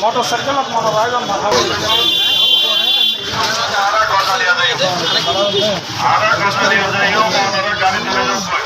Motor circle आप मारा आएगा मारा आरा कोटा ले आ जाइए आरा कोटा ले आ जाइए और मोटर गाड़ी चले जाओ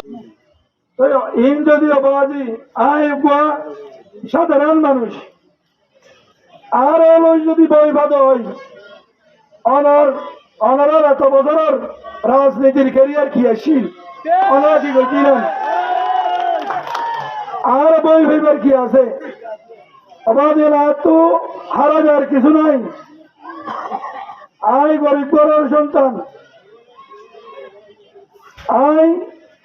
ইন অপরাধী, আয় সাধারণ মানুষ। আর যদি বইবাদ হয়, অনর, অনরের এত বছরের রাজনীতির ক্যারিয়ার কি আসিল আর বই ভাইবার কি আছে? আমাদের তো হারা যাওয়ার কিছু নাই। আই গরিব সন্তান। আই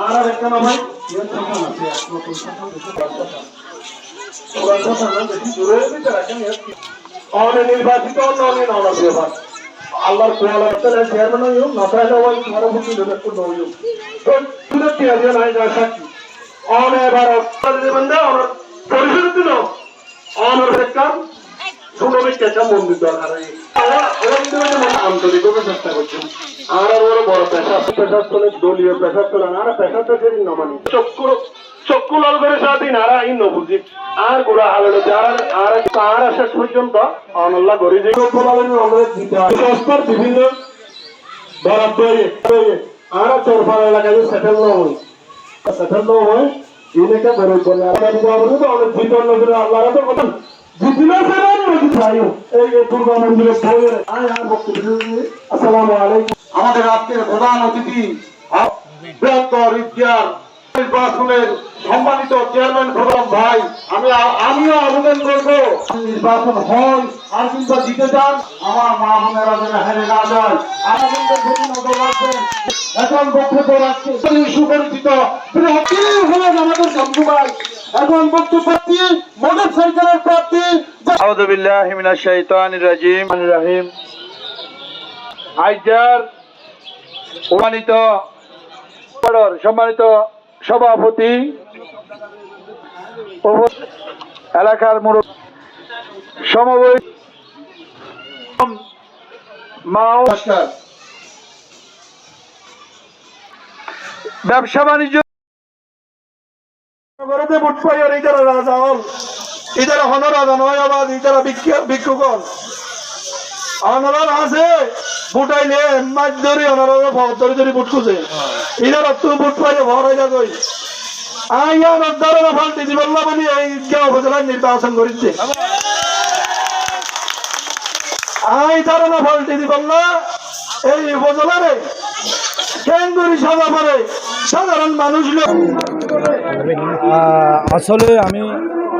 আর একটা না ভাই এর সমান আছে, এক নতুন সমান দুটো কথা ওরা কথা না বেশি দূরে দিতে রাখেন অনে নির্বাচিত অনে না না দেবা আল্লাহর কোয়ালা তাহলে চেয়ারম্যান হইও না তাহলে ওই তোমার দেবে একটু সুনবিক একটা দরকার আন্তরিকভাবে চেষ্টা করছি। আর আর বড় পেশা পেশাস্থলে দলীয় পেশাস্থলে আর পেশাতে সেদিন নমানি। চক্ষু চক্ষু লাল করে সারাদিন আর আইন নবুঝি আর গোড়া হালে আর আর আর শেষ পর্যন্ত অনল্লা গড়ি যে অনুরোধ দিতে সংস্কার বিভিন্ন বরাদ্দ আর চরফার এলাকায় সেটেল না হয়। সেটেল না হয় ইনেকে নজরে আল্লাহরা তো কথা আমাদের আজকের প্রধান অতিথি নির্বাচনের সম্মানিত চেয়ারম্যান প্রধান ভাই, আমি আমিও আবেদন করব। নির্বাচন হয়, আর কিন্তু জিতে যান, আমার মা বোনেরা যেন হেরে না যায়। আমাদের এখন বক্তব্য রাখছে। সুপরিচিত আমাদের শম্ভু ভাই। এখন বক্তব্য দিয়ে মোটর সাইকেলের প্রার্থী আউযু বিল্লাহি মিনাশ শাইতানির রাজিম। রহিম আইজার সম্মানিত সম্মানিত সভাপতি এলাকার মুরব সমবয় ব্যবসা বাণিজ্য করতে বুট পাইয়ার ইতারা রাজা হল ইতারা হন রাজা নয় আবার ইতারা ভিক্ষুকল অনরার আছে মাছ ধরি অনরার ভর ধরি ধরি বুট খুঁজে। ইতারা তুই বুট পাইলে ভর হয়ে যাবে। আই আমার দ্বারা ফাল্টি দিবল বলি এই নির্বাচন করিচ্ছে আই এই সাদা সাধারণ মানুষ লোক আসলে আমি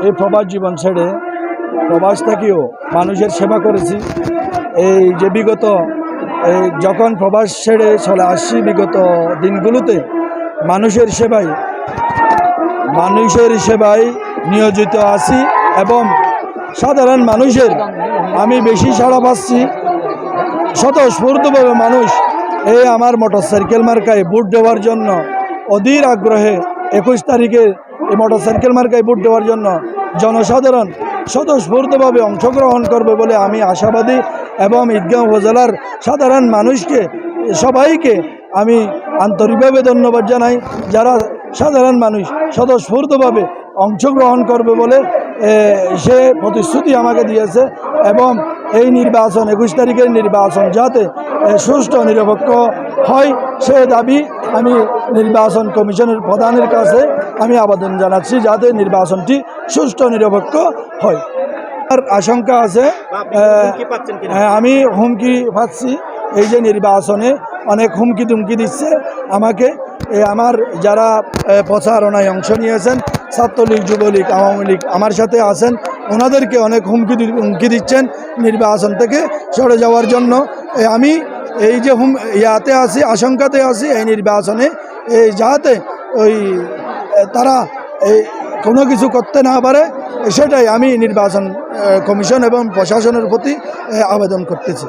এই প্রবাস জীবন ছেড়ে প্রবাস থেকেও মানুষের সেবা করেছি। এই যে বিগত, এই যখন প্রবাস ছেড়ে চলে আসছি বিগত দিনগুলোতে, মানুষের সেবায় মানুষের সেবায় নিয়োজিত আছি এবং সাধারণ মানুষের আমি বেশি সাড়া পাচ্ছি। স্বতঃস্ফূর্তভাবে মানুষ এই আমার মোটর সাইকেল মার্কায় ভোট দেওয়ার জন্য অধীর আগ্রহে একুশ তারিখে এই মোটর সাইকেল মার্কায় ভোট দেওয়ার জন্য জনসাধারণ স্বতঃস্ফূর্তভাবে অংশগ্রহণ করবে বলে আমি আশাবাদী এবং ঈদগাঁও উপজেলার সাধারণ মানুষকে, সবাইকে আমি আন্তরিকভাবে ধন্যবাদ জানাই। যারা সাধারণ মানুষ স্বতঃস্ফূর্তভাবে অংশগ্রহণ করবে বলে সে প্রতিশ্রুতি আমাকে দিয়েছে এবং এই নির্বাচন, একুশ তারিখের নির্বাচন যাতে সুষ্ঠু, নিরপেক্ষ হয়, সে দাবি আমি নির্বাচন কমিশনের প্রধানের কাছে আমি আবেদন জানাচ্ছি যাতে নির্বাচনটি সুষ্ঠু নিরপেক্ষ হয়। আর আশঙ্কা আছে হ্যাঁ, আমি হুমকি পাচ্ছি। এই যে নির্বাচনে অনেক হুমকি তুমকি দিচ্ছে আমাকে। এ, আমার যারা প্রচারণায় অংশ নিয়েছেন ছাত্রলীগ যুবলীগ আওয়ামী লীগ আমার সাথে আছেন ওনাদেরকে অনেক হুমকি হুমকি দিচ্ছেন নির্বাচন থেকে সরে যাওয়ার জন্য। আমি এই যে হুম, ইয়াতে আছি আশঙ্কাতে আছি এই নির্বাচনে, এই যাতে ওই তারা এই কোনো কিছু করতে না পারে, সেটাই আমি নির্বাচন কমিশন এবং প্রশাসনের প্রতি আবেদন করতেছি।